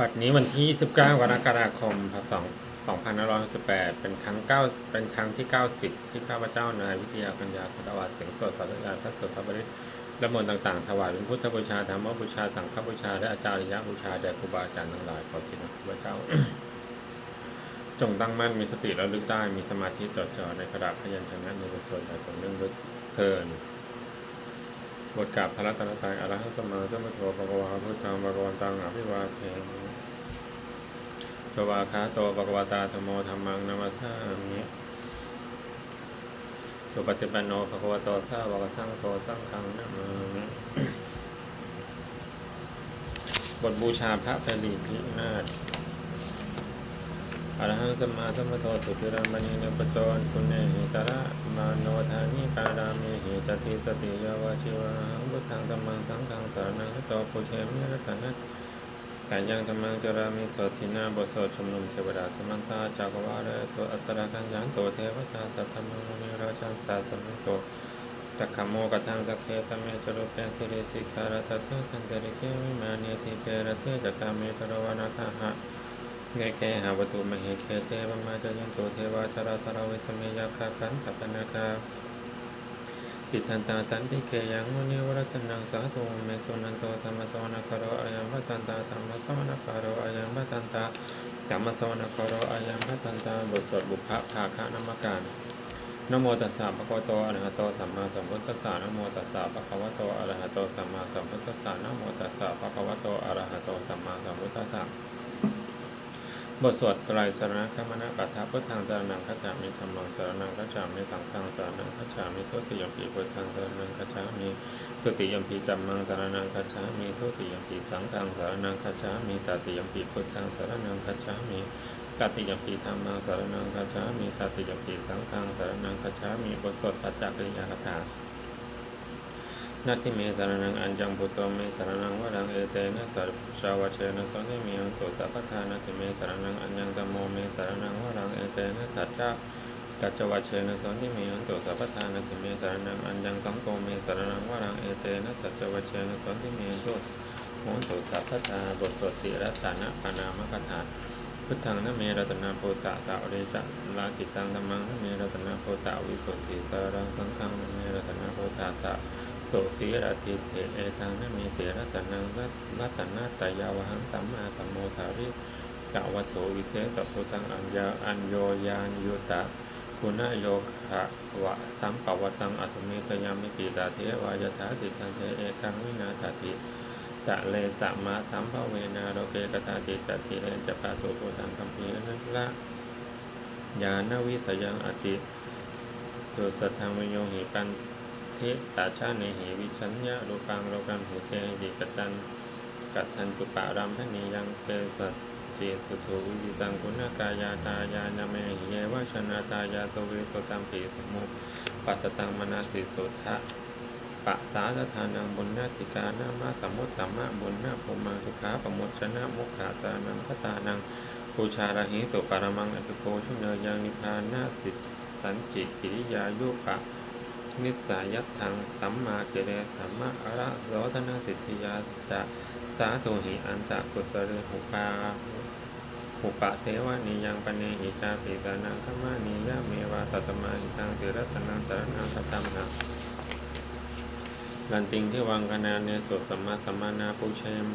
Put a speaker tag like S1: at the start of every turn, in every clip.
S1: บัดนี้วันที่ 29 กรกฎาคมพศ2568 เป็นครั้ง9เป็นครั้งที่ 90 ที่ข้าพเจ้านายวิทยาปัญญาพัฒวัตเสียงสวดสาธยายพระสวดพระบริตรและมนต์ต่างๆ ถวายเป็นพุทธบูชาธรรมบูชา สังฆบูชา และอาจาริยบูชา แด่ครูบาอาจารย์ทั้งหลายขอที่นะข้าพเจ้า จงตั้งมั่นมีสติระลึกได้ มีสมาธิจดจ่อในกระดาษพยัญชนะในบทสวดใดของเรื่องด้วยเทินบทกาบพระรัตนตรัยอรหังสัมาสัมพุทโธภะคะวะพุทธังภะคะวันตังอภิวาเทมิ สวากขาโตภะคะวตาธโมธัมมังนัมสสามิสุปฏิปันโนภะควะโตสาวกสังโฆสังฆังนะมามิบทบูชาพระไตรลีพินาศอรหังสัมมาสัมพุทโธสุติรัมณีเนปโตนคุณเนหิตระมาโนธานิการามิหิตติสติยาวาชิวะหังพุทธังธัมมังสังฆังสารนังโตปุเชมิรัตนะ กายังธัมมังจรามิโสทินาบทสวดชมนุมเทวดาสมันตาจักรวาลสวดอัตตรากัญญังโตเทวตาสัทธมังมุนิราชันสาสมิโตจักขโมกทังสักเคตเมจรุเปสิริสิการตเทกันเตริเกวิมานีทิเปรเทจักขเมตรวานาคหะเงแกหาวตุมเหเกเตวมาจยันโตเทวาชราธราวิสเมยาคาขันตัปนาคา ปิตันตาตันติเกยังมุนิวรัตนังสาธุเมสุนันโตธรรมสวนาคารอายัมพตันตาธรรมสวนาคารอายัมพตันตาธรรมสวนาคารอายัมพตันตาบทสวดบุพภาคานามการนโมตัสสะภะคะวะโตอะระหะโตสัมมาสัมพุทธัสสะนโมตัสสะภะคะวะโตอะระหะโตสัมมาสัมพุทธัสสะนโมตัสสะภะคะวะโตอะระหะโตสัมมาสัมพุทธัสสะ บทสวดไตรสรณคมนะปัฏฐาพุทธังสารนังคัจามิธรรมังสารนังคัจามิสังฆังสารนังคัจามิทุติยมปีพุทธังสารนังคัจามิทุติยมปีตัมมังสารนังคัจามิทุติยมปีสังฆังสารนังคัจามิตติยมปีพุทธังสารนังคัจามิตติยมปีธรรมังสารนังคัจามิตติยมปีสังฆังสารนังคัจามิบทสวดสัจจกริยาคาถา นัตติเมสารนังอัญจังพุตโตเมสารนังวรังเอเตนะสัพชาวเชนะสันนิมิยังโตสัพพทานัตติเมสารนังอัญญังตโมเมสารนังวรังเอเตนะสัจจาตัจวัชเชนะสันนิมิยังโตสัพพทานัตติเมสารนังอัญญังตังโกเมสารนังวรังเอเตนะสัจจวัชเชนะสันนิมิยังโตโหนโตสัพพทาบทสวดติรัตนะปานามคถาพุทธังนเมรัตนาโพสะตะเรจัลาจิตังธรรมังนเมรัตนาโพตะวิสุทธิสารังสังฆังนเมรัตนาโพตะตะ โสสีราติเถเอตังนมีเตรัตนังรัตนาตยาวหังสัมมาสัมโมสาริกะวัตโตวิเศษสัพพุตังอัญญาอัญโยยานยุตะคุณโยคะวะสัมปวตังอัตมิตยามิปิตาเทวายถาติทันเทเอกังวินาตติตะเลสะมาสัมภเวนาโรเกกตาติจติเรจะปาตุโพตังคัมภีนันละญาณวิสยังอติตุสัทธังวิโยหิปัน ทตาชาเนหิวิชัญญาโลกังโลกังหูเตหิกตันกัตทันตุปารัมพนียังเกสัจเจสุโทวิวิตังคุณากายาตายานาเมหิเยวชนาตายาโตวิสตัมปีสมุปัสตังมนาสิสุทธะปะสาสทานังบุญนาติกานามาสมุตตมะบุญนาภูมังทุขาปมุชนะมุขาสานังคตานังปูชาระหิสุปารมังอภิโกชุเนยังนิพพานาสิสันจิกิริยายุปะ นิสายัตถังสัมมาเกเรสัมมาอระโสธนาสิทธิยาจะสาธุหิอันตะกุสเรหุปาหุปะเสวานิยังปเนหิจาปิตานังขมานิยะเมวาตัตมาหิตังติรัตนังสารนังคัตมนังลันติงที่วังคณาเนสุสัมมาสัมมานาปุเชม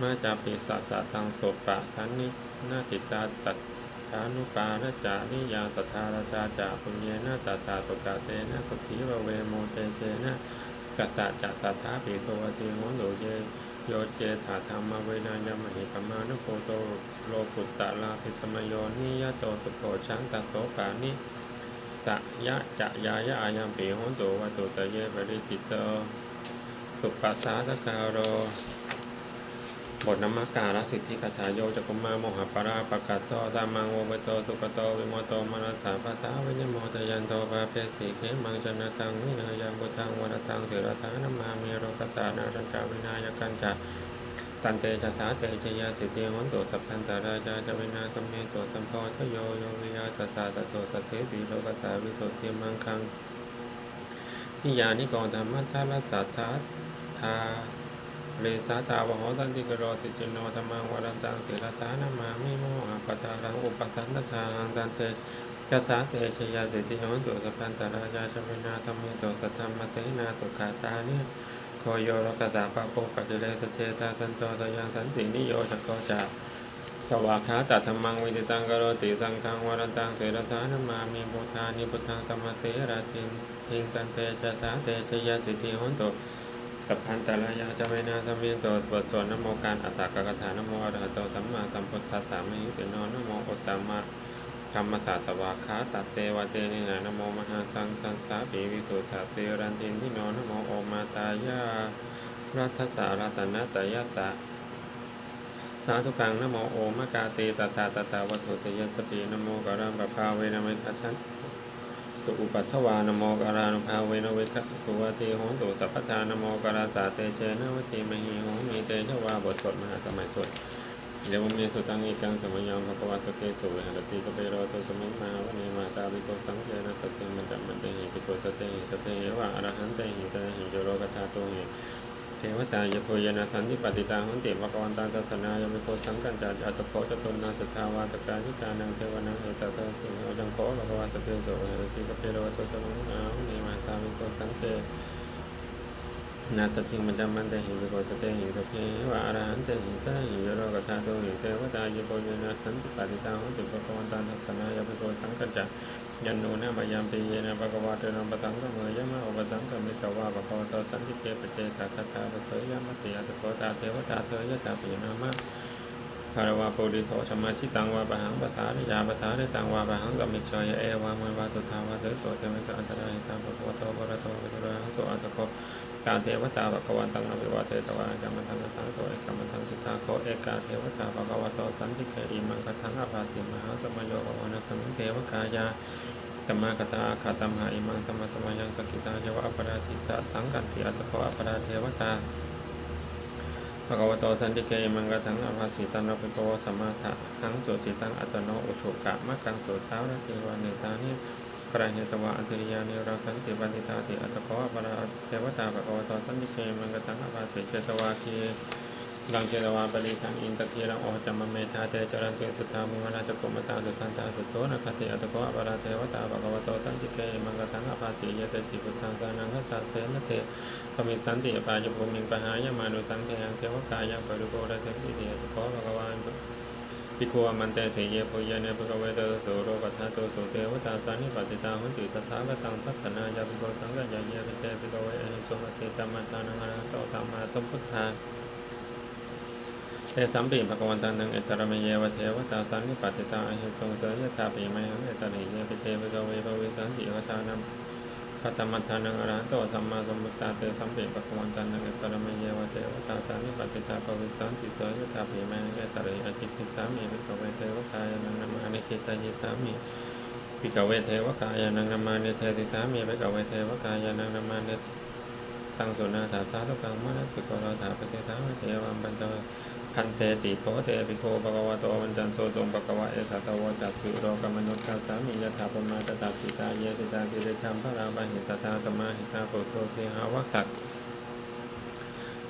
S1: มาจาปิสัสสะตังโสปะสันนินาติตาตัต ทานุปาระจานิยาสทธารตาจาปุญเยนะตาตาตุกาเตนะสุขีวเวโมเตเชนะกัสสะจัสสัทธาปิโสวติโหนโลเยโยเจถาธรรมเวนายมหิปมานุโปโตโลกุตตะลาภิสมโยนิยโตตุโปชังตัสโสกานิสยะจะยายะอายังปิโหนโตวัตุตะเยปริติโตสุปัสสาสการโร บทนมักการสิทธิคาถาโยจักุมาโมหะปราปะกาโตตามังโวเวโตสุกโตวิโมโตมนัสสาปะทาวิญโมตยันโตปาเพสีเขมังจนะตังวินายังบุทังวรตังเถระทานามามีโรกตานารัญจาวินายกันจาตันเตจะสาเตจยาสิทธิหุนโตสัพพันตาราชาจวินาตัมเมโตตัมโพทโยโยวิยาตตาตโตสเทปีโลกตาวิโสเทมังคังนิยานิกองธรรมทัลสัทธาทา เรสาตาวหสันติกโรติจินโนธรรมังวรันตังสิรตานามามิโมหะปทารังอุปทันตทางตันเตกสาเตชยาสิทธิโหตุสัพันตรายาชเวนาธรรมิโตสัทธรรมเตนาตุขาตานิโคโยรกตาปะโปปัจเจเลสเทตาสันโตตยังสันตินิโยจักโกจาสวากขาตัธรรมังวิจิตังกโรติสังฆังวรันตังเสรสานามามีพุทธานิพุทธังธรรมเสราทิงทิงตันเตจตาเตชยาสิทธิโหตุ กับพันตรายาจะเวนาสมินโตสวดสวดนโมการอัตตกกถานโมอรหะโตสัมมาสัมพุทธัสสะมหิติโนนโมอุตตมะธรรมศาสตวาคาตัดเตวะเตนิหานโมมหาสังสังสาปีวิสุทธาเสรันตินทิโนนโมโอมาตายารัทธสารัตนะตยตะสาธุกังนโมโอมะกาเตตตาตตาวัตถุตยัสสปีนโมกรังปะภาเวนเมคัทัน ตุอุปัฏฐวานโมการานุภาเวนะเวคัสุวาติโหตุสัพพทานโมการาสาเตเชนะวะติมหิโหมีเตชวาบทสดมหาสมัยสดเดี๋ยวมีสุตังอีกังสมัยยอมภควาสเกสุหันติกเปโรตุสมิมาวันิมาตาวิโกสังเจนะสติมันตมันเตหิปิโกสเตหิสเตหิวะอรหันเตหิเตหิโยโรกธาโตหิ เทวตายโพยนาสันติปฏิตังหันติวกวันตังศาสนายมิโกสังกัญจาอัตโพจตุนาสัทธาวาสกายิกานังเทวนังเอตตะสิงห์จังโคภควาสเปโสเหติกเปโรตุสมุอาหุนิมาตามิโกสังเกนาตติมันดัมมันเตหิมิโกสเตหิสเพวะอรหันเตหิตะหิโยโรกธาโตหิเทวตายโพยนาสันติปฏิตังหันติวกวันตังศาสนายมิโกสังกัญจา ยันโนนะมายามปีเยนะภะกวาเตนะปะสังกะเมยะมะอุปสังกะมิตวะภะคะวะโตสันติเกปะเจตาคัตตาปะเสยยามะติอัตโกตาเทวตาเทยะตาปินามะภารวะโพธิโสชมาชิตังวะปะหังปะสาริยาปะสาริตังวะปะหังกัมมิชอยะเอวะมะวะสุทธาวะเสยโตเทวตาอันตรายตังภะคะวะโตวะระโตวิตุระหังโตอัตโก ตาเทวตาภะคะวันตังอภิวาเทตวะกัมมันตังตังโตเอกัมมันตังสุทาโคเอกาเทวตาภะคะวะโตสันติเกอิมังคัทังอภาติมหาสมโยภวนสมิงเทวกายาธรรมกตาขาตัมหาอิมังธรรมสมัยังสกิตาเยวะอปราทิตะทังกันติอัตโกอปราเทวตาภะคะวะโตสันติเกมังกทังอภาสิตันรปิโกสัมมาทะหังสุติตังอัตโนอุชุกะมะกังสุสาวะเทวานิตานิ กระเหตวะอันตริยานิรักันติปันติตาติอัตโกอปราเทวตาภะคะวะโตสันติเกมังกทังอภาเสเจตวาคีลังเจตวาปริทังอินตะเกีรังโอจัมมะเมธาเตจรันติสุทธามุงนาจโกมตาสุทันตาสุโสนคติอัตโกอปราเทวตาภะคะวะโตสันติเกมังกทังอภาเสเยเตติพุทธังกานังคตาเสนเทขมิสันติปายภูมิงปหายมานุสังเทยังเทวกายังปริโกรสังติเดชโกภะคะวาน ปิโคมันเตสยเยปุยเนภะคะเวเตโสโรกัทาโตโสเทวตาสานิปติตาหุนติตถาคตังทัตนายาปิโกสังกัจจายเยปิเตปิโกเวอนิสงอเทตัมมาทานังอรหัตโตสัมมาสัมพุทธาเทสัมปีภะควันตังนังเอตระเมเยวเทวตาสันนิปติตาอหิทรงเสยยะถาปีมยังเอตระเยปิเตปิโกเวภวิสันติวทานัง คตมัทธานังอรหันโตสัมมาสัมพุทธาเตสัมปีภะควันตังนังเตระเมเยวะเทวตาสันนิปติตาภวิสันติสยยะถาปีมยังเอตระอธิคิสามิภิกเวเทวกายนังนามานิคิตายิตามิภิกเวเทวกายนังนามานิเทติตามิภิกเวเทวกายนังนามานิตังสุนาถาสาธุกังมนัสสุโกรถาปฏิทาเทวัมปันโต พันเตติโพเทปิโคภะคะวะโตมันจันโสจงภะคะวะเอตตะวะจัสสุโรกมนุษย์าสามิยถาปมาตตาปิตาเยติตาติเรธรรมพระราบาหิตตาตมะหิตาโปโตสิหาวัสัต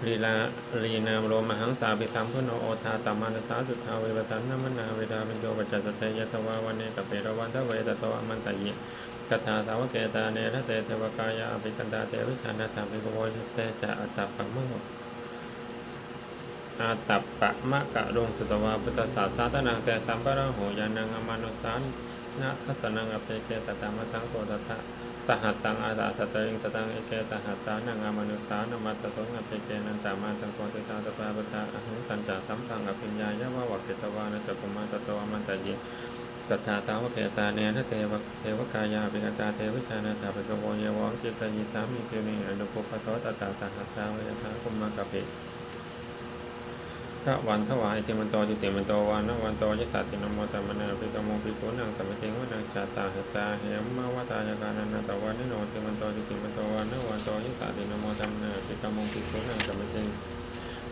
S1: ลีลาลีนามโรมหังสาปิสัมพุโนโอทาตมานสาสุทาเวปัสสันนมนาเวดาเป็นโยปัจจสเตยะทวาวันเนกเปรวันทเวตโตอมันตยิกถาสาวเกตาเนรเตเทวกายาอภิกันตาเทวิชานาธรรมิโกโวยเตจะอัตตะปังมัง อาตัปปะมะกะรงสุตวาพุทธศาสาตนังแต่สัมปะระโหยานังอมานุสานนะทัสนังอเปเกตตามะทังโกตทะตหัสสังอาตาตะเตงตตังเอเกตหัสสานังอมานุสานมัตตะตงอเปเกนันตามาตังโกติตาตปาปทาอหุตันจาสัมทังอภิญญายะวะวะเกตวานะจักกุมาตโตอมันตยิกัตถาสาวเกตาเนนะเทวเทวกายาปิกตาเทวิชานาถาปิกโวเยวงจิตตยิสามิเกมิอนุปปะโสตตาสหัสสาเวยทาคุมมะกะปิ พระวันถวายติมันโตจุติมันโตวานวันโตยสัตตินโมตัมนาภิกโมภิกนังสัมปติงวนังชาตาเหตาเหมมาวตายากานันตวันนิโนติมันโตจุติมันโตวานวันโตยสัตตินโมตัมนาภิกโมภิกนังสัมปติง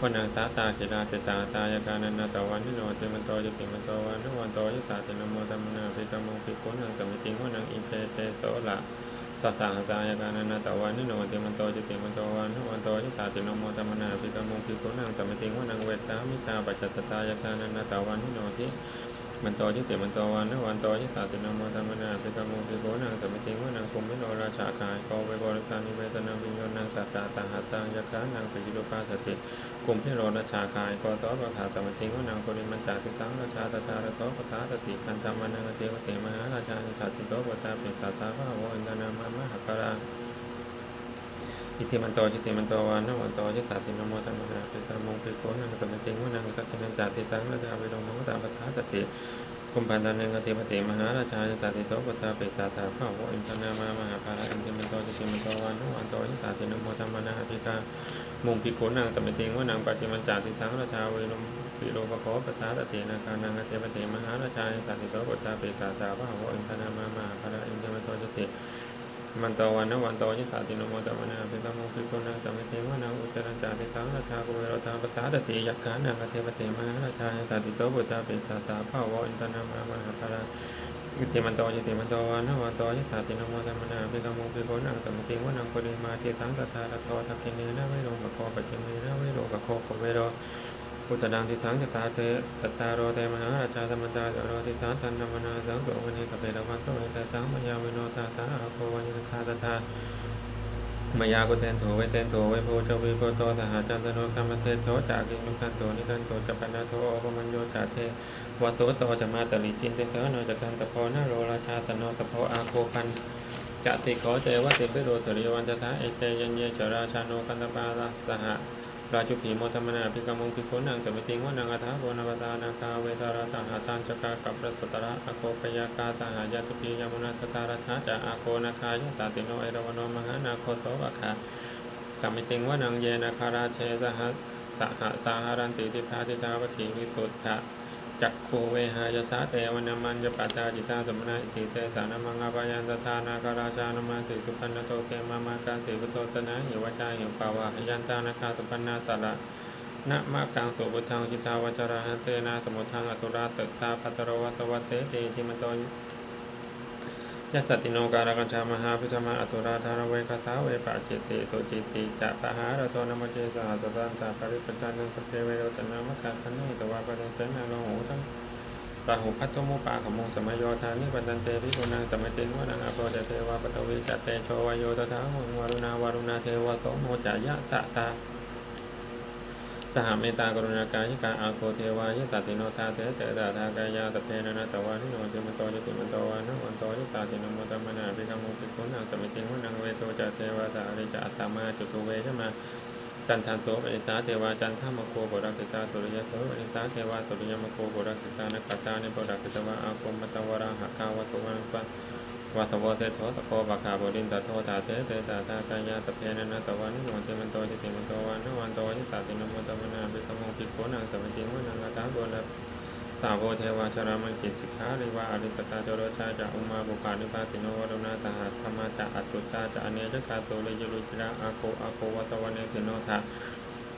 S1: วนังสาตาเกดาเตตาตายากานันตวันนิโนติมันโตจุติมันโตวานวันโตยสัตตินโมตัมนาภิกโมภิกนังสัมปติงวนังอิเตเตโสละ สัสสังสายกานันนาตวันนิโนเทมันโตจิติมันโตวันนุวันโตจิตาตินโมตัมมนาภิกขมุงคิโกนังสัมมิติงวนังเวทามิตาปัจจตตายกานันนาตวันนิโนทิ มันโตจิติมันโตวันนุวันโตจิตาตินโมตัมมนาภิกขมุงภิกนังสมติงวนังคุมมิโนราชาคายโกเวโบริสานิเวทนาวิญโยนังสัตตาตังหัตตังยกานังปิจิรุปาสติกุมพิโรราชาคายโกโสปะขาสมติงวนังโกริมันจาติสังราชาตถาระโตปะทาสติคันธรรมนังเทวเทมหาราชานิทัติโตปตาปิตตาภาวะอินทนามามหาการา อิติมันโตจิติมันโตวานนวันโตจิตสาตินโมตัมมนาปิตามงปิโกนังสมติงวนังสัจจนันจาติตังราชาวิโรมงตาปัฏฐาสติคุมพันธันเนงกติปติมหาราชาจิตติโตปตาปิตาตาภาวะอินทนามามหาการาอิติมันโตจิติมันโตวานนวันโตจิตสาตินโมตัมมนาปิกามงปิโกนังสมติงวนังปัจจิมันจาติสังราชาวิโรมปิโรปโคปัฏฐาสตินาคานังกติปติมหาราชาจิตติโตปตาปิตาตาภาวะอินทนามามหาการาอิติมันโตจิติ มันตวันนะวันโตยิสาติโนโมตมนาภิกขโมภิโกขุนังสมิเทวนังอุจจารัญจาภิตังราชากุเวรตาปตาตติยักขานังเทปเตมาราชาตติโตปุตตาปิตาตาภาวะอินทนามามหาภาราอิติมันโตยิติมันตวันนวันโตยิสาติโนโมตมนาภิกขโมภิกขุนังสมิเทวนังปริมาเทตังตถาตโตทักขิเนนะไวโรปะโคปะจิเมนะไวโรปะโคปะเวโร อุตตังทิสังจตาเตตตาโรเตมหาราชาธรรมตาโรติสังทันนมนาสังโกวณีกเปรวันโตเอตสังมยาวิโนสาตาอาโควัยคาตถามายากุเตนโถเวเตนโถเวโพจวิโพโตสหจันตโนกรรมเทโถจากินุกันโถนิกันโถจัปนาโถโอปมัญโยจาเทวัตโตโตจะมาตลิจินเตเถโนจักันตะโพนโรราชาตโนตะโพอาโคกันจะติขอเจวะติปิโรตริวันตถาเอเตยันเยจราชาโนกันตปาลสห ราชุขีโมธรรมนาภิกรรมงภิโคนังสัมิติงวนังอัฏฐาโกนวตานาคาเวทาราตหาตันจกากับรัสตระอโคปยากาตหายาตุปียมุนาสตาราชาจะอาโคนาคายตาติโนเอรวโนมหานาโคโสวะคาสัมิติงวนังเยนาคาราเชสหสหสาหารันติทิพาติทาวถีวิสุทธะ จักโคเวหายสาเตวนามันจะปัจจาจิตาสมณะอิติเตสานามังอภายันตทานาคาราชานามาสิสุปันนโตเกมามากาสิพุโตตนะหิวจาหิวปาวะหยันตานาคาสุปันนาตระนะมะกังสุปุทธังจิตาวจราหันเตนะสมุทังอตุราตึกตาปัตโรวัสวัตเตติทิมโต ยัสสติโนการกัญชามหาพิจมาอตุราธารเวคาถาเวปะจิตติตุจิตติจะปะหารโทนมเจสหัสสันตาปริปัจจันสเพเวโรตนามะกัคันนิตวาปะเนเสนาโลหูทั้งปะหุพัทธมุปะขมุงสมัยโยธานิปันตันเตพิกุนังสมัยเตนวนังอภรเทวาปตวีจัตเตโชวาโยตถาหุวารุณาวารุณาเทวะโสโมจายะสะสา สหเมตตากรุณากายิกาอาโคเทวายะตัติโนทาเตเตตาทากายาตเพนนะตวานิโนติมโตจิติมโตวานะวันโตยิตาติโนโมตมนาภิกขมุปิกุนังสมัยเตนวนังเวโตจเทวาตาริจอัตตามาจุตุเวชมาจันทันโสปนิสาเทวาจันทามโคโบรักขิตาตุริยโสปนิสาเทวาตุริยมโคโบรักขิตานกัตตานิโบรักขิตวะอาคมมตตวรังหักาวะสุวรรณปะ วัสวะเทโทตะโพปะคาบรินตะโทตาเทเตตาตากายาตะเพนะนะตะวันนิโนติมันโตจิติมันโตวันนวันโตยิตาตินโมตมนาภิกขโมภิกขุนังสัมัจิงวนังกตาโกนะสาวโพเทวาชรามันกิสิกขาหริวาอริตตาจโรชาจะอุมาบุปานิพาติโนวรุณาตหะธรรมาจะอัตตุจาจะอเนจคาโตเลยุรุจิระอาโคอาโควัตวันเนติโนทะ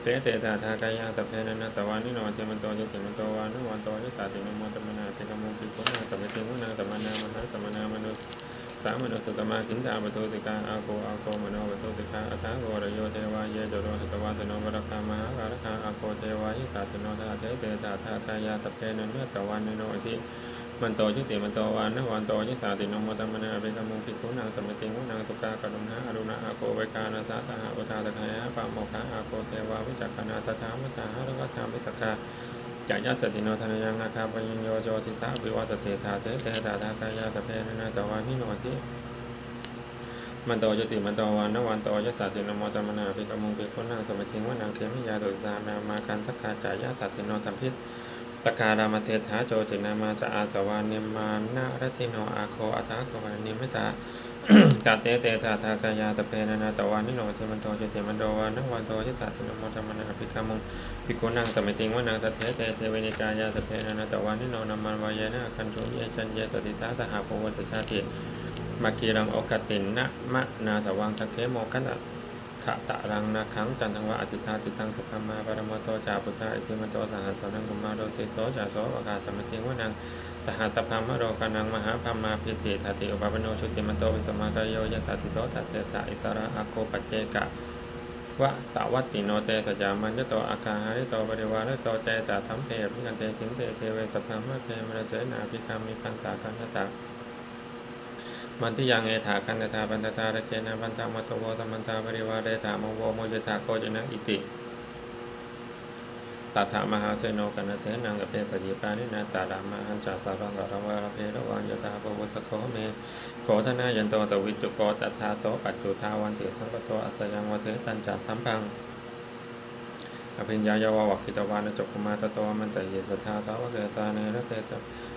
S1: เตเตตาทากายาตเพนะนตวานิโนเจมันโตจิติมันโตวานุวันโตยิตาติโนโมตมนาติกมุปิโกนาตเวติมุนาตมนามหาตมนามนุสสามนุสตมาคินตาปโตติกาอาโคอาโคมโนปโตติกาอัฏฐโกรโยเทวายเยจโรหตวาสโนวรคามหาการคาอาโคเทวายิตาติโนทาเตเตตาทากายาตเพนะนตวานิโนติ มันโตจิติมันโตวานนะวันโตยิตาตินมตมนาเบกมุปิโกนาสมติมุนาสุกากรุณาอรุณาอาโคเวกานาสาตหะอุทาตคายะปะโมคาอาโคเทวาวิจักขณาตถามัตาหะระกธรรมวิตกาจายัสติโนธนยังนาคาปยิญโยโจติสาวิวัสเตธาเตเตตาทากายาตเพนนาตวานิโนทิมันโตยติมันโตวันนวันโตยสสตินโมตมนาภิกมุงภิกขุนังสมัยทิงวนังเคมิยาตุสานามาคันทักกาจายาสติโนสัมพิษ ตการามเทถาโจตินามาจะอาสวานิมานารัติโนอาโคอัทาโกวานิมิตาตาเตเตถาทากายาตเพนะนาตวานิโนเทมันโตเจติมันโตวานัวันโตยิตาตินโมตมนาภิกมุงภิกุนังสมัยติงวนังสัทเทเตเทเวนิกายาสเพนะนะตะวันนิโนนามันวายนะคันทุเยจันเยตติตาสหภวัตชาติมากีรังโอกตินนะมะนาสวังทัเคโมกันตะ ขะตะรังนาคังจันทังวะอธิธาติตังสุขมาปรมตโตจาปุตตาอิทิมโตสหัสสนังกุมารโดติโสจาโสวกาสมติงวนังสหัสพามโรกานังมหาพามาพิติทัติอุปปโนชุติมโตวิสมากายโยยตติโตตัเตสะอิตระอโคปัจเจกะวะสาวัตติโนเตสจามันยโตอาคาหาริโตปริวารโตเจตาธัมเพพิกันเตถิงเตเทเวสพามะเทมระเสนาภิกามิพันสาคันตะ มันที่ยังเอถาคันตาปันตาระเจนะปันตามัตโวสมันตาปริวารเดถามโวโมยถาโกจนะอิติตัถามหาเสโนกันเตนังกเปตติปานินาตาดามาหันจาสารังกรวารเพรวันยตาปวุสโคเมโขธนายันโตตวิจุโกตัทาโสปัจจุทาวันเถสังกโตอัตยังวเถตันจัสัมพังอภิญญายาววักิตวานจกขมาตโตมันตเยสทธาสาวเกตาเนรเตต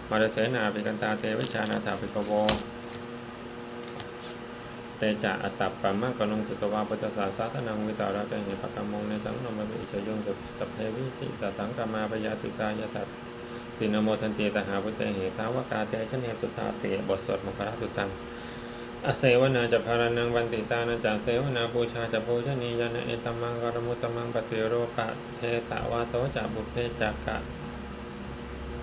S1: มาเสนาภิกันตาเตวิชานาถาภิกโว เตจะอัตตปะมะกนุงสุตวาปุจจสาสาตนังวิตาระเกหิปะกมงในสังนมะวิชยงสัพเพวิติตตังกามาปยาติกายตัตสินโมทันติตหาพุเตเหตาวกาเตชเนสุตาเตบทสวดมคราสุตังอเสวนาจะพารนังวันติตานาจะเสวนาบูชาจะบูชนียานะเอตมังกรมุตมังปฏิโรปะเทสาวาโตจะบุเพจักกะ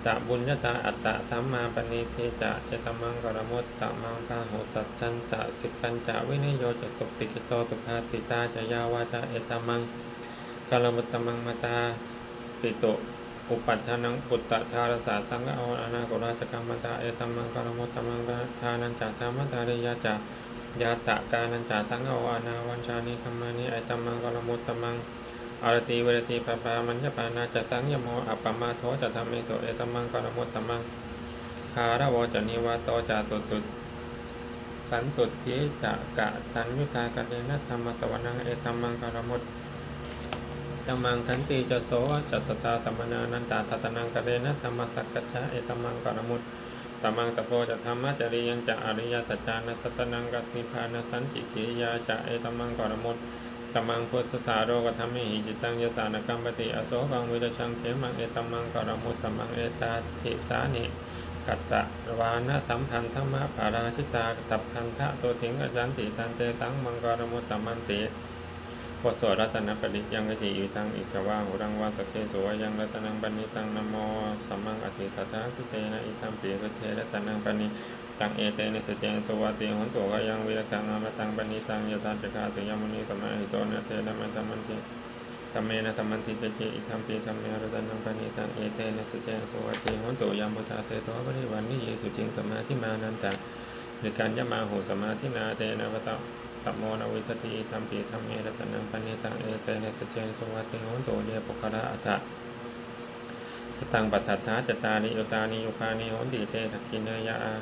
S1: จะบุญญาตาอัตตะสัมมาปณิเทจะเอตมังกรมุตตมังพาหุสัจจันจะสิปัญจะวินิโยจะสุติกิโตสุภาติตาจะยาวาจะเอตมังกรมุตตมังมาตาปิโตอุปัฏฐานังปุตตะทารสาสังฆเอาอนาโกราชกรรมตาเอตัมังกรมุตตมังทานันจาธรรมตาริยาจายาตะกานันจาสังฆเอาอนาวันชานิคัมมานิเอตัมังกรมุตตมัง อารติเวรติปปามัญญปานาจะสังยโมอัปปมาโทจะธรรมเมโตเอตมังกรมุตตมังคาระวจะนิวาโตจาตุตุสันตุทิจะกะตันยุตากะเดนะธรรมสวนังเอตมังกรมุตตมังขันติจะโสจัสตาตมมนานันตาทัตนังกะเรนะธรรมสักกัจฉะเอตมังกรมุตตมังตะโพจะธรรมะจริยังจะอริยสัจจานัสสนังกัตนิพานสันจิกิยาจะเอตมังกรมุตต มมังพุทธสาโรกธรรมิหิจิตังยสานกัมปติอโสกังวิรชังเขมังเอตัมังกรมุตตัมมังเอตาทิสานิกัตตะวานะสัมพันธมะปาราชิตาตับพันธะตัวถิงอาจันติตันเตตังมังกรมุตตัมมันติวสวรัตนปริยังกติอิทังอิกวาหุรังวาสเคสวยังรัตนังปณิตังนโมสัมมังอธิตถาคิเตนะอิทัมปีกเทรัตนังปณิ ตังเอเตนะสเจนสวัติหุนตัวกยังวิรคังอมตังปณิตังยตาจักขาตุยมุนีตมะหิโตนะเทนะมันธรรมันติธรรมเมนะธรรมันติเจเจอิทัมปีธรรมเมรันังปณิตังเอเตนะสเจนสวัติหุนตัวยมุตาเตโตปริวันนิเยสุจิงตมะที่มานันตะในการยมาหูสมาธินาเตนะวะตะตัมโมนวิทติธรรมปีธรรมเมรันังปณิตังเอเตนะสเจนสวัติโหนโตเยปุคระอัตถะสตังปัฏฐัตถาจตานิโยตานิโยคานิโหนติเตทักขิเนยะอา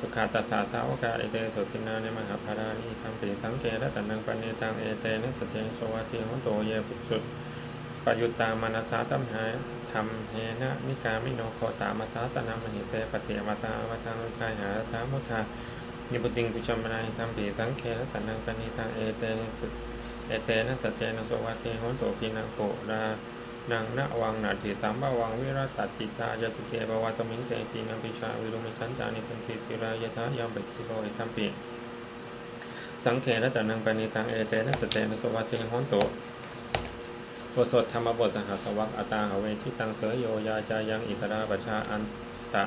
S1: สุขาตัสสะสาวกาเอเตสุตินานิมหาภารานิธรรมปีสังเกรัตนังปณิตังเอเตนะสเจนสวัติโหนโตเยปุสุปยุตตามานัสสาตัมหาธรรมเฮนะนิกามิโนโคตามาสาตนามหิเตปฏิวัตาวัตังกายหาธามุทานิพุติงกุจมนาธรรมปีสังเคระตันังปณิตังเอเตนสุเอเตนะสัจเจนสวัติโหนโตปินังโกรา นังนวังนาทิสัมภวังวิรัตติตายตุเกบวัตมิงเตปินังปิชาวิรุมิชันจานิพันธิติรายทายามปฏิโรยธรรมปีสังเคระตันังปณิตังเอเตนะสเจนะสวัติโหนโตบทสดธรรมบทสหัสวักอัตาหเวทิตังเสยโยยาจายังอิตราปชาอันตะ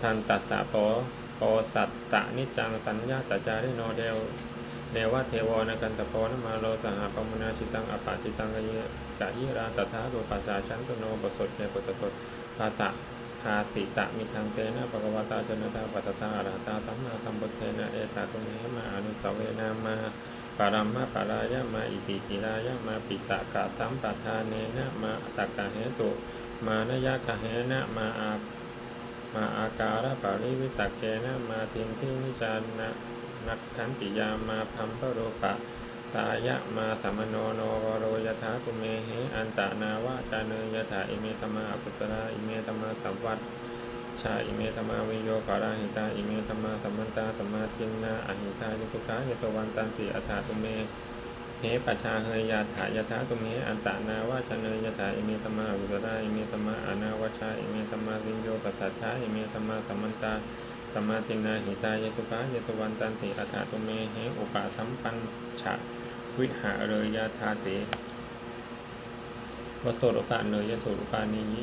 S1: ทันตัสสะโปโอสัตตะนิจังสัญญาตจาริโนเดว เดวะเทวนะกันตะโพนมาโลสหปมนาชิตังอปาจิตังกะเยกะยิราตถารูปัสสาชันตโนบสดเกปตสดภาตะภาสิตะมิทังเตนะปะกวตาชนะตาปัตตาอรหัตาสัมมาสัมพุทเทนะเอตาตุเมมาอนุสาวเวนามาปารัมมาปารายะมาอิติกิรายะมาปิตะกะสัมปทานเนนะมาตักกะเหตุมานยะกะเหนะมาอามาอาการะปาริวิตะเกนะมาทิงที่นิจานะ นักขันติยามาพัมพโรปะ ตายะมาสัมโนโนวโรยถาตุเมเหอันตะนาวะจาเนยถาอิเมตมาอกุสราอิเมตมาสัมวัตชาอิเมตมาวิโยปาราหิตาอิเมตมาสัมมันตาสัมมาทินนาอหิตายตุกายตวันตันติอัฏฐาตุเมเหปัชาเฮยยาถายถาตุเมอันตะนาวะจาเนยถาอิเมตมาอกุสราอิเมตมาอนาวชาอิเมตมาวิโยปัสสัทธาอิเมตมาสัมมันตา สมมาทินาหิตายตุกายตุวันตันติอัฏฐาตุเมเหอุปาสัมปันฉะวิหาเรยยะธาติวโสรุปะเนยยโสรุปานิยิ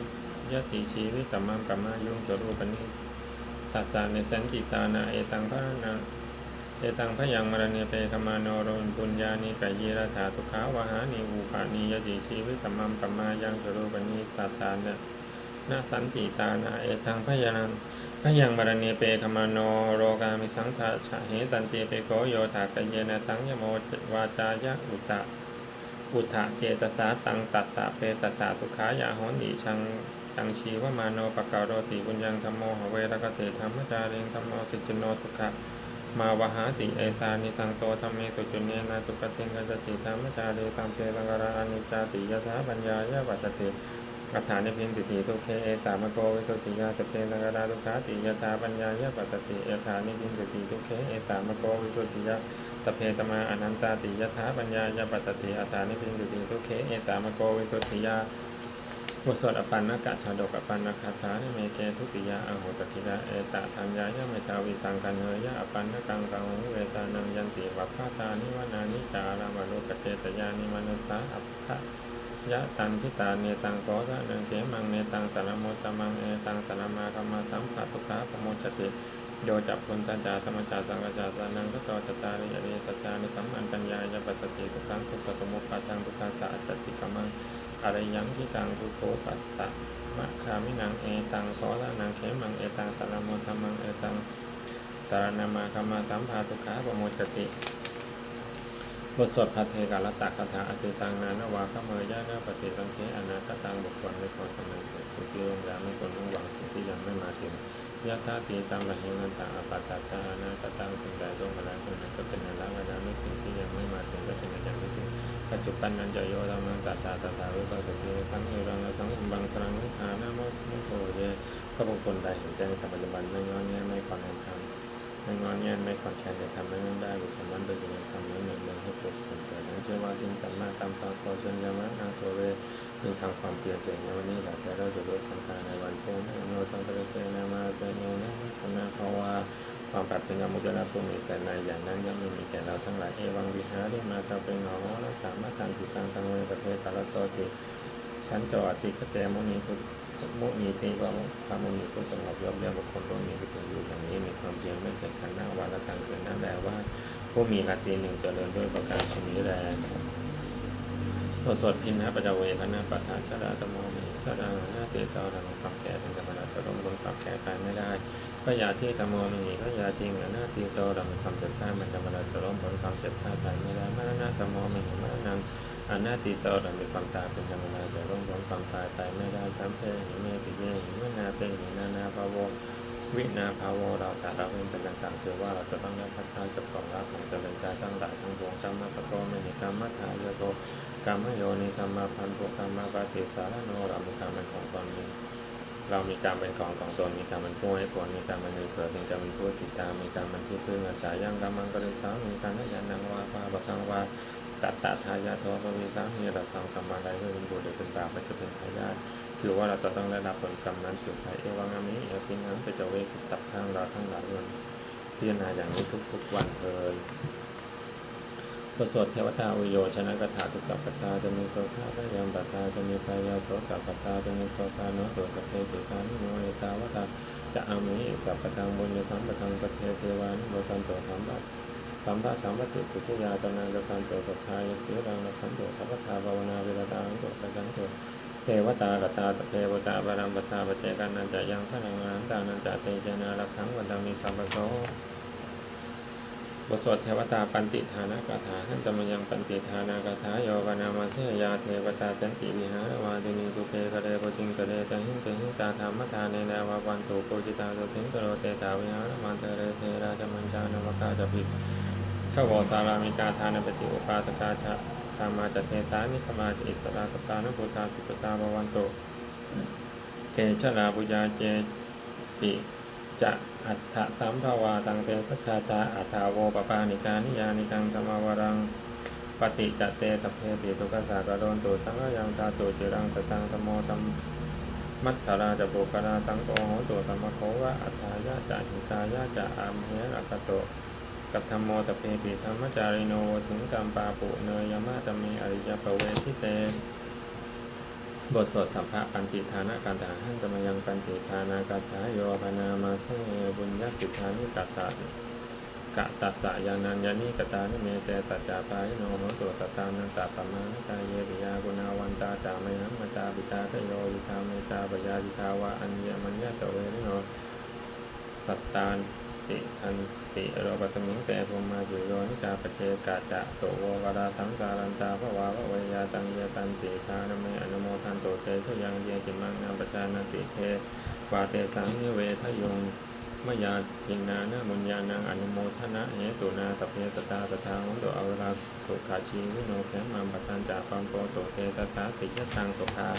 S1: ยติชีวิตมัมกัมมายุงจรูปนิตัสสะในสันติตานาเอตังพระนาเอตังพยังมรณีเปคมาโนโรนปุญญานิกายราถาตุขาวหานิวูปานิยติชีวิตมัมกัมมายังจรูปนิตัสสะเนี่ย นาสันติตานาเอตังพยังพยังมรณีเปคมาโนโรกามิสังทาชะเหตันติเปโกโยถากเยนะตังยโมวาจายะอุตตะอุทะเจตสาตังตัสสะเปตัสสะสุขายาหนิชังตังชีวมาโนปะกาโรติบุญยังธรรมโมหเวรกเตธรรมจาริงธรรมโมสิจโนสุขะมาวหาติเอตานิตังโตธรรมเมสุจุเนนะสุปฏิงกัจติธรรมจารีตังเพลังกรานิจาติยะถาปัญญายะวัจติ อัฏฐานิพินติติทุเคเอตามโกวิสุติยาตเพลังกราทุขาติยถาปัญญายะวัจติอัฏฐานิพินติติทุเคเอตามโกวิสุติยาตเพตมาอนันตาติยถาปัญญายาปัตติอัฏฐานิพินติติทุเคเอตามโกวิสุทธิยาบทสวดอปันนกะชาดกอปันนคาถาเมเกทุติยาอโหตติยาเอตะธัญญายะเมตาวิตังกันเฮยะอปันนกังกังเวสานังยันติวัพพาตานิวานานิจารามานุกเตตยานิมานุสาอัปพะ ยะตันทิตาเนตังโกะนังเขมังเนตังตระโมตมังเอตังตระมาคมาสัมภะตุขาปโมจติโยจับพุนตาจาธรรมจาสังกจาสานังก็ตตตาริยเรตจานิสัมมันปัญญายปัสสติทุกขังทุกขสมุปปาทังทุกขังสะจติกมังอริยังที่ตังทุโคปัสสะมะคามินังเอตังขอละนังเขมังเอตังตระโมธรรมังเอตังตระนามาคมาสัมภาตุขาปโมจติ บทสวดพัทเทกาลตะคาถาอติตังนานวาขเมยยะนาปฏิสังเคอนาคตังบุคคลไม่ควรกำลังเกิดสิ่งที่ลงยาไม่ควรมุ่งหวังสิ่งที่ยังไม่มาถึงยะธาตีตังมหิมันตังอปัตตาตานาคตังสิ่งใดลงมาแล้วสิ่งนั้นก็เป็นอนันต์นะไม่สิ่งที่ยังไม่มาถึงก็เป็นอย่างไม่ถึงปัจจุบันนันจะโยธรรมังตัตตาตถาวิปัสสติสังเอรังสังบังตรังนิทานะโมมุโตเยก็บุคคลใดเห็นแจ้งธรรมปัจจุบันไม่งอนแง่ไม่ก่อนในธรรม ไม่งอนแง่ไม่ก่อนแข่งในธรรมไม่ได้บุคคลนั้นโดยในธรรมนั้นหนึ่งเดียวให้ปลุกคนเกิดนั้นเชื่อว่าจึงกันมาตามตามโคชนยามะนาโซเวจึงทำความเปลี่ยนเสียงในวันนี้แหละแต่เราจะรู้ทำการในวันพรุ่งนี้โนทังกระเตนามาเซโนนะคณะเพราะว่าความปรารถนามุจนาภูมิใจในอย่างนั้นยังไม่มีแก่เราทั้งหลายเอวังวิหาริมาตาเป็นหนอและสามารถทำติตังทังเวประเทศกาลโตติขันจอติคเตมุนีพุทมุนีติว่าพระมุนีผู้สงบยอมเรียบบุคคลผู้มีวิถีอยู่อย่าง ผู้มีราตรีหนึ่งเจริญด้วยประการชนี้แลบทสวดพินหาปัจเวคณะปัฏฐานชาดาตโมมิชาดาหน้าเตตาดังความแก่เป็นธรรมดาจะลงบนความแก่กายไม่ได้พระยาที่ตโมมิพระยาทิงหน้าตีโตดังความเจ็บไข้มันธรรมดาจะล้มบนความเจ็บไข้กายไม่ได้มรณะตโมมิมรณะอันหน้าตีโตดังมีความตายเป็นธรรมดาจะล้มบนความตายไปไม่ได้สัมเพหิเมปิเยหิมนาเตหินานาภาโว วินาภาวเราแต่เราเป็นเป็นต่างๆคือว่าเราจะต้องได้พัฒนาจากของรักของเจริญใจทั้งหลายทั้งปวงกรรมปะโกไม่มีกรรมมัทายโตกรรมโยนิกรรมพันธุกรรมปฏิสารโนเรามีกรรมเป็นของตนมีเรามีกรรมเป็นของของตนมีกรรมเป็นผู้ให้ผลมีกรรมเป็นเกิดมีกรรมเป็นผู้ติดตามมีกรรมเป็นที่พึ่งอาศัยยังกรรมังกริสามีการมยันนังวาปาปะคังวาตัดสาทายาโทปวิสามีระทังกรรมอะไรเพื่อเป็นบุตรเป็นบาปไม่จะเป็นทายาท คือว่าเราจะต้องได้รับผลกรรมนั้นสืบไปเอวังอามิเอปิงนั้นไปจะเวกิตับทางเราทั้งหลายวันพิจารณาอย่างนี้ทุกๆวันเลยบทสวดเทวตาอุโยชนะกถาทุกขปตาจะมีโสภาพยามปตาจะมีพายาโสกปตาจะมีโสภาโนตัวสเพติกานิโนเอตาวตาจะอามิสัพพทังบุญยสัมปทังปเทเทวานิโมตันโตธรรมะสัมภะธรรมติสุทธิยาตนังกตันโตสัทธายเสีรังนัคันโตสัพพทาภาวนาเวรตาอันโตสัจันโต เทวตากตาเทวตาบารัมปทาปเจกันนันจะยังพระนังงานตานันจะเตเจนาละขังวันดามีสัมปโสบทสวดเทวตาปันติฐานกถาหันตมยังปันติฐานกถาโยกนามาเสยาเทวตาจันติวิหารวาดินีตุเปกะเรปจิงกะเรจะหิงเตหิงตาธรรมทานเนนาวาวันตุโกจิตาโตเทงกโรเตตาวิหารมันเทเรเทราจมัญจานวกาจะปิข้าวสารามิกาทานปฏิอุปาตกาชะ ธรรมาจเทตานิขมาอิสระกตานุพุตาสุปตาบวันโตเกชลาบุญาเจปิจะอัฏฐสัมภาวาตังเตพชาตาอัฏฐาโวปปานิกานิยานิกังธรรมวรังปฏิจจเตตเพปิตุกสากโดนตุสังฆยังตาตุจิรังสตังธรรมโมธรรมมัทธาราจะปุกราตังโอโหตุธรรมโควะอัฏฐายะจะหิตายะจะอามเหระกะโต กับธรรมโมสเพปิธรรมจาริโนถึงกรรมปาปุเนยมะตะเมอริยปเวทิเต บทสวดสัมภะปันติฐานาการถาหันตมยังปันติฐานาคาถาโยปนามาเสบุญญาสิทธานิกัตตะกะตัสสะยานันยานิกตานิเมเตตัจจาปายโนโหตุตตานันตาปมานะกายเยปิยากุณาวันตาตาเมหัมมตาปิตาทโยยิธาเมตาปยาจิทาวะอัญญมัญญาตเวริโนสัตตาน ติทันติโรปัตมิงแต่พรหมาจุโยนิกาปเจกาจะโตโวกราทังการันตาภวาวะเวยาตังเยตันติทานเมอนุโมทันโตเตทุยังเยจิมังนาปชานติเทวาเตสังนิเวทยงมยาทินานามุญญานังอนุโมทนะเหตุนาตเพสตาตถาหุนโตอเวลาสุขาชีวิโนแขมังปทันจากความโปโตเตตถาติยตังสุขา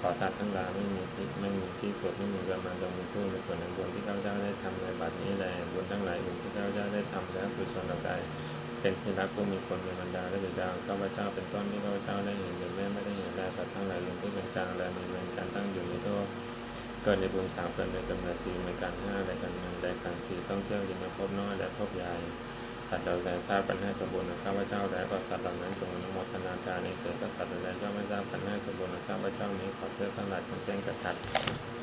S1: ขอตัดทั้งหลายไม่มีที่ไม่มีที่สุดไม่มีกำลังจะมีผู้ในส่วนแห่งบุญที่ข้าพเจ้าได้ทำในบัดนี้แลบุญทั้งหลายอื่นที่ข้าพเจ้าได้ทำแล้วคือชนเราใดเป็นที่รักผู้มีคนเป็นบรรดาและบิดาวข้าพเจ้าเป็นต้นที่ข้าพเจ้าได้เห็นหรือแม้ไม่ได้เห็นแลสัตว์ทั้งหลายอื่นที่เป็นกลางและมีเวรการตั้งอยู่ในโลกเกิดในบุญสามเกิดในกำเนิดสี่ในการห้าและการหนึ่งและการสี่ต้องเที่ยวยินมาพบน้อยและพบใหญ่สัตว์เราใดทราบกันให้สมบูรณ์ข้าพเจ้าและก็สัตว์ ย่อมไม่ทราบกันให้สมบูรณ์ข้าพเจ้านี้ขอเพื่อทั้งหลายทั้งเช่นกระทัด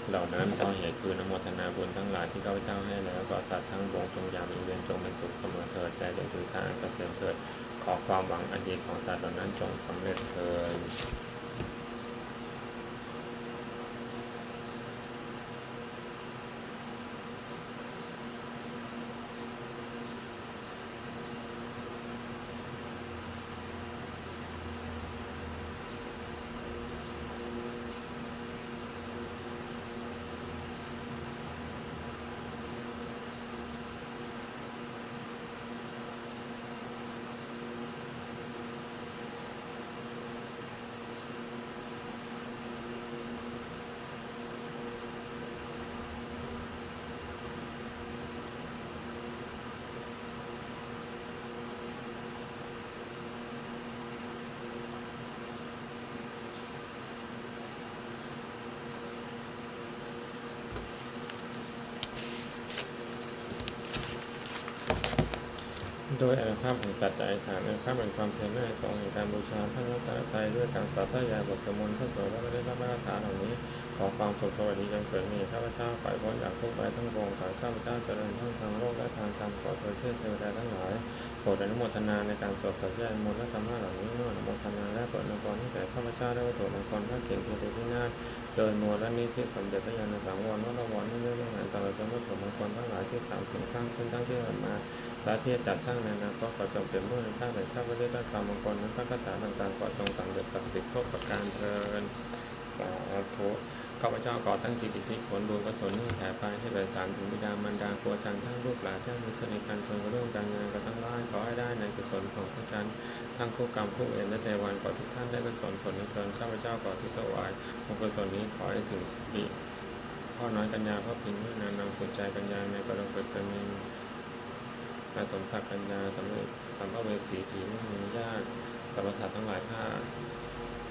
S1: เหล่านั้นเพราะเหตุคือนโมทนาบุญทั้งหลายที่ข้าพเจ้าให้แล้วก็สัตว์ทั้งวงจงยามีเวรจงเป็นสุขเสมอเถิดแต่จงถือทางเกษมเถิดขอความหวังอันดีของสัตว์เหล่านั้นจงสำเร็จเถิด โดยอาภาพแห่งสัจจะอธิษฐานอาภาพแห่งความเพียรและสองแห่งการบูชาพระรัตนตรัยด้วยการสาธยายบทสมุนพระโสดและพระเดชพระมาตรฐานเหล่านี้ ขอความสุขสวัสดีจงเกิดมีข้าพเจ้าฝ่ายพ้นจากทุกข์ไปทั้งปวงขอข้าพเจ้าเจริญทั้งทางโลกและทางธรรมขอเถิดเทพเทวดาทั้งหลายโปรดอนุโมทนาในการสวดสัจจะมนต์และธรรมะเหล่านี้เมื่ออนุโมทนาและเปิดนกรให้แก่ข้าพเจ้าได้วัตถุมงคลพระเก่งเพียรที่นาถโดยมัวและนิที่สมเด็จพระยาณสังวรวัดละวรนี่เรื่องงานตลอดจนวัตถุมงคลทั้งหลายที่สามสิ่งสร้างขึ้นทั้งที่มา และที่จะสร้างในอนาคตขอจงเป็นผู้ในข้าแต่ข้าพเจ้าได้คำมงคลนั้นพระคาถาต่างๆขอจงสำเร็จศักดิ์สิทธิ์ทุกประการเทินสาธุข้าพเจ้าขอตั้งจิตอิทธิผลบุญกุศลนี้แผ่ไปให้ประสานถึงบิดามารดาครูอาจารย์ทั้งลูกหลานทั้งมิตรในการทนกับเรื่องการงานกับทั้งบ้านขอให้ได้ในกุศลของพระอาจารย์ทั้งคู่กรรมคู่เวรและเทวันขอทุกท่านได้กุศลผลในเทินข้าพเจ้าขอที่ถวายมงคลตนนี้ขอให้ถึงปีพ่อน้อยกัญญาพ่อพิงค์นานนางสนใจกัญญาในกรณีเกิดเป็น มีนาสมศักดิ์กัญญาสำเร็จสัมภเวสีผีไม่มีญาติสรรพสัตว์ทั้งหลายข้า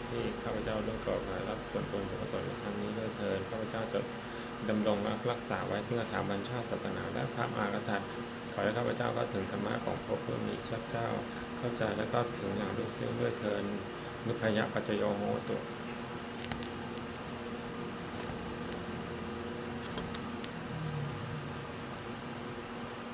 S1: ที่ข้าพเจ้าเลือกกรอบมารับส่วนบุญส่วนในครั้งนี้ด้วยเทินข้าพเจ้าจะดำรงรักษาไว้เพื่อถาบัญชาติศาสนาและพระมหากษัตริย์ขอให้ข้าพเจ้าก็ถึงธรรมะของพระผู้มีชัดเจ้า เข้าใจและก็ถึงอย่างลึกซึ้งด้วยเทินนุพยปัจโยโหตุ